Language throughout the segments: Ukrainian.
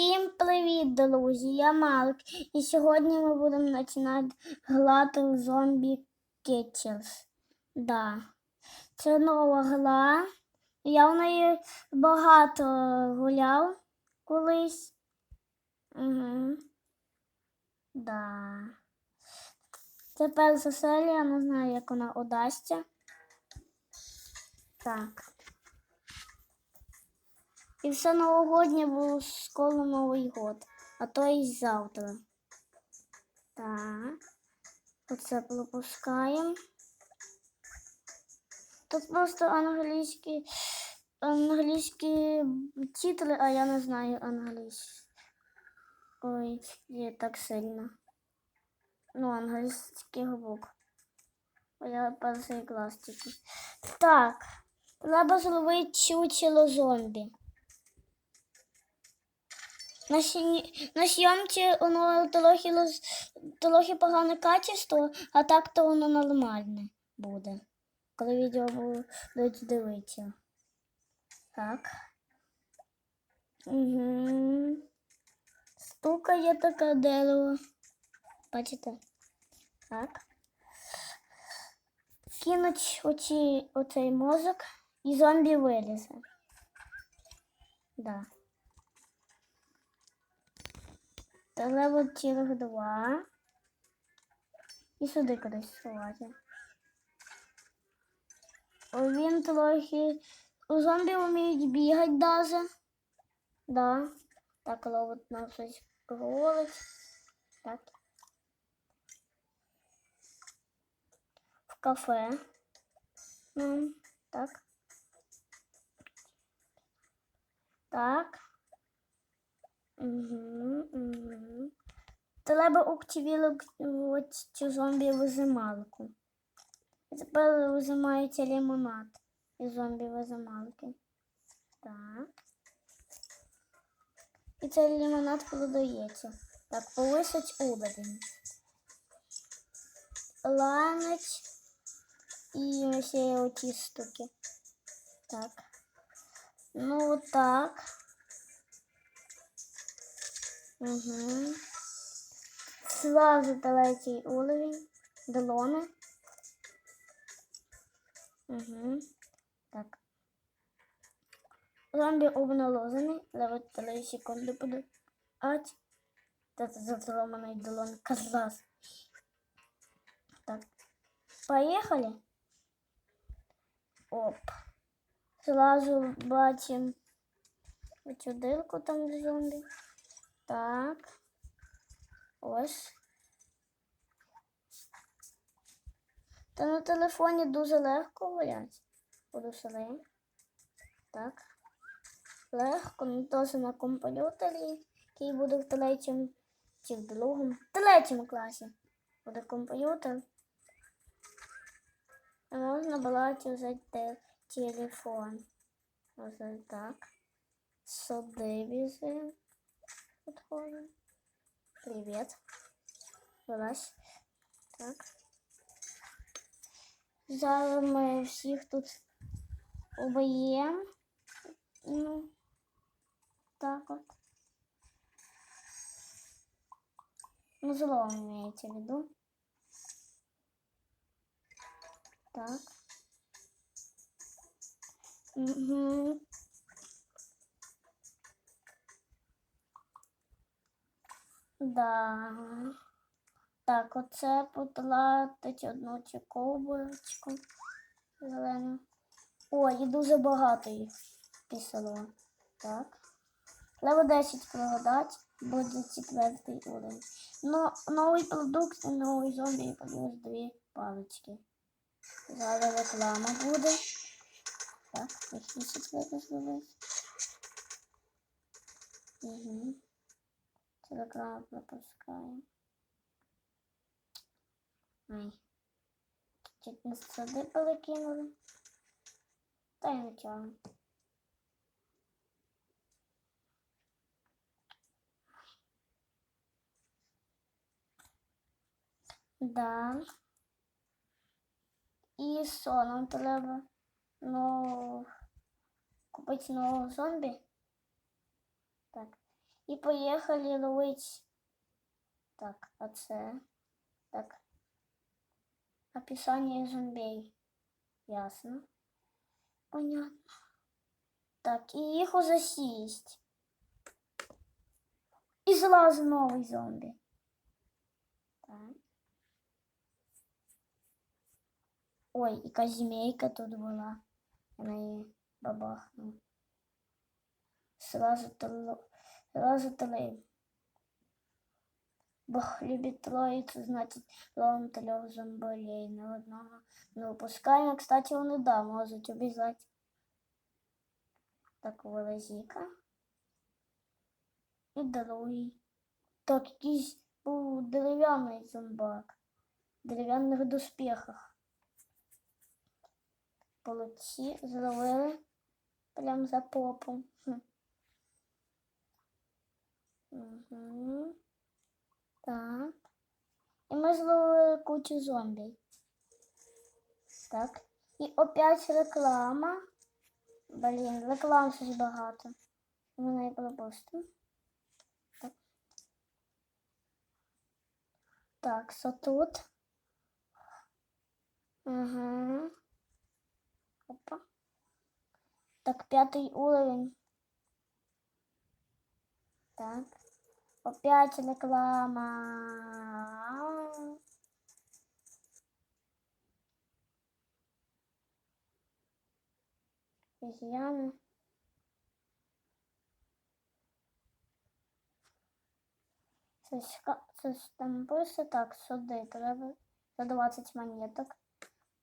Всім привіт, друзі! Я Марк. І сьогодні ми будемо починати грати в зомбі Кетчерс. Да. Це нова гра. Я в неї багато гуляв колись. Угу. Да. Це перша серія, не знаю, як вона удасться. Так. І все новогоднє було скоро Новий год, а то і завтра. Так. Оце пропускаємо. Тут просто англійські, англійські титри, а я не знаю англійський. Ой, є так сильно. Ну, англійських букв. Я перший клас тільки. Так. Треба зловити чучело зомбі. На, на зйомці воно трохи, трохи погане качество, а так то воно нормальне буде. Коли відео будуть дивитися. Так. Угу. Стукає таке дерево. Бачите? Так. Кинуть оці, оцей мозок і зомбі вилізе. Да. Треба цілих два. І сюди кудись сховати. Він трохи. У зомбі вміють бігати даже. Да. Так, робот нам щось говорить. Так. В кафе. Ну, так. Так. Угу, угу. Треба активувати зомбі визималку. І Тепер визимається лимонад із зомбі визималки. Так. І цей лимонад продається. Так, повисить уровень. Ланець і є оті штуки. Так. Ну, так. Угу. Сразу третій уровень. Долони. Угу. Так. Зомбі обналозаний. Зараз 3 секунди буде. Ать. Та це долон. Казас. Так. Поехали. Оп. Сразу бачим оцю дирку там в зомбі. Так. Ось. Та на телефоні дуже легко гуляти. Буду сюди. Так. Легко, ну теж на комп'ютері, який буде в третьому чи в другому. В третьому класі буде комп'ютер. А можна брати те- телефон. Ось так. Сюди біжимо. Подходим. Привет. Вилазь. Так. Зараз ми всіх тут уб'ємо. Ну, так от. Ну, злом имеете в виду. Так. Угу. Да. Так, оце потратить одну цю ковбочку зелену. Ой, і дуже багато їх пішло. Так. Треба 10 продати, буде четвертий уровень. Но новий продукт і новий зомбі плюс дві палички. Зараз реклама буде. Так, тихіше треба зробити. Угу. Це реклама пропускаємо. Ай. Чуть не сюди перекинули. Та й нічого. Да. І що, нам треба ну, купити нового зомбі. Так. І поїхали ловить. Так, а це. Так. Описание зомбей. Ясно. Понятно. Так, і їх уже сість. І зразу новий зомбі. Так. Ой, якась змейка тут була. Вона її бабахнула. Сразу тру... Сразу три. Бог любит троицу, значит, ловим трех зомболей на одного. Не упускаем. Кстати, он и да, может убежать. Так, вилазіка. І другий. Так, якийсь був дерев'яний зомбак. В дерев'яних доспехах. Молодці, зловили. Прям за попу. Угу. Так. І ми зловили кучу зомбі. Так. І опять реклама. Блін, реклам щось багато. Вона і пропустимо. Так. Так, що тут? Угу. Опа. Так, п'ятий уровень. Так. Опять реклама. Це ж там пише так, сюди треба за 20 монеток.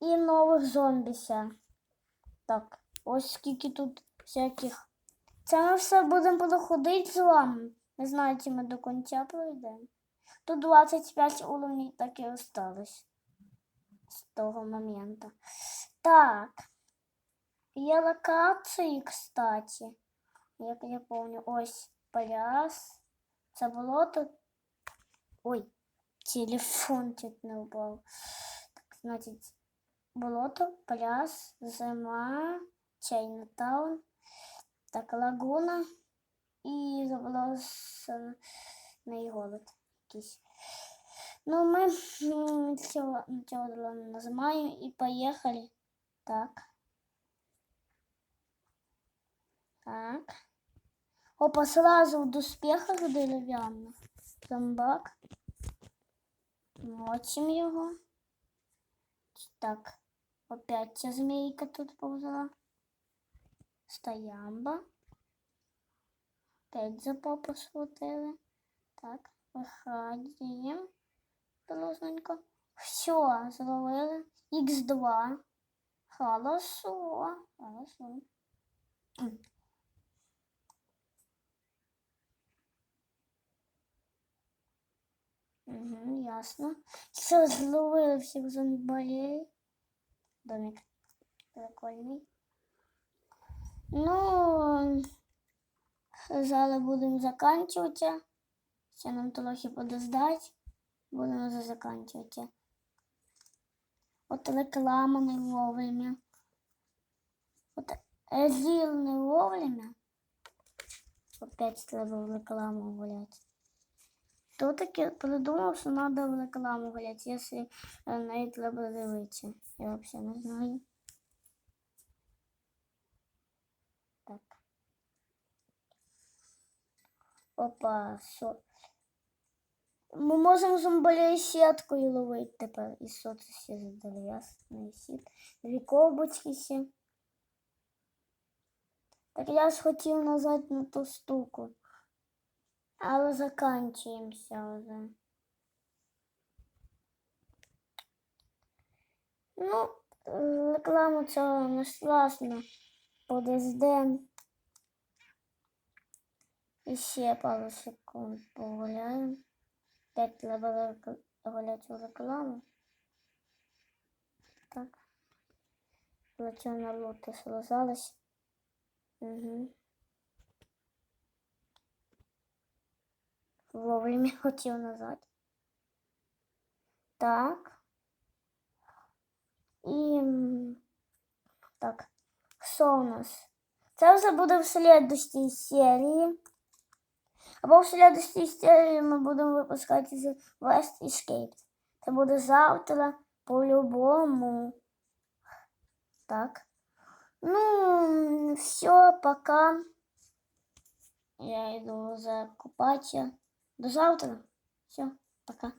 І нових зомбіся. Так, ось скільки тут всяких. Це ми все будемо проходити з вами. Не знаю, чи ми до кінця пройдемо. Тут 25 уровнів так і осталось з того моменту. Так. Є локації, кстати. Як я помню, ось пляж. Це болото. Ой, телефон чуть не упав. Так, значить, болото, пляж, зима, Чайнатаун, так, лагуна і заброшений голод якийсь. Ну, ми м, цього, цього нажимаємо і поїхали. Так. Так. Опа, сразу в доспехах дерев'яних. Зомбак. Мочим його. Так. Опять ця змійка тут повзала. Стоямба. Опять за попу схватили. Так, виходимо. Дружненько. Все, зловили. Х2. Хорошо. Хорошо. Угу, ясно. Все, зловили всіх зомбарей. Домик прикольний. Ну, зараз будемо заканчувати. Ще нам трохи подождать. Будемо вже заканчувати. От реклама не вовремя. От зіл не вовремя. Опять треба в рекламу гуляти. Хто таки придумав, що треба в рекламу гуляти, якщо на неї треба дивитися? Я взагалі не знаю. Опа, що? Ми можемо зомболей сіткою ловити тепер. І що це ще за дерев'ясний сіт? Дві ковбочки ще. Так я ж хотів назад на ту штуку. Але заканчуємося вже. Ну, е, рекламу цього не страшно. Подождем. І ще пару секунд погуляємо. Опять треба рек- гуляти у рекламу. Так. Лечу на лотос розвалась. Угу. Вовремя хотів назад. Так. І м, так. Що у нас? Це вже буде в слідущій серії. Або в слідчій серії ми будемо випускати з West Escape. Це буде завтра по-любому. Так. Ну, все, пока. Я йду закупатися. До завтра. Все, пока.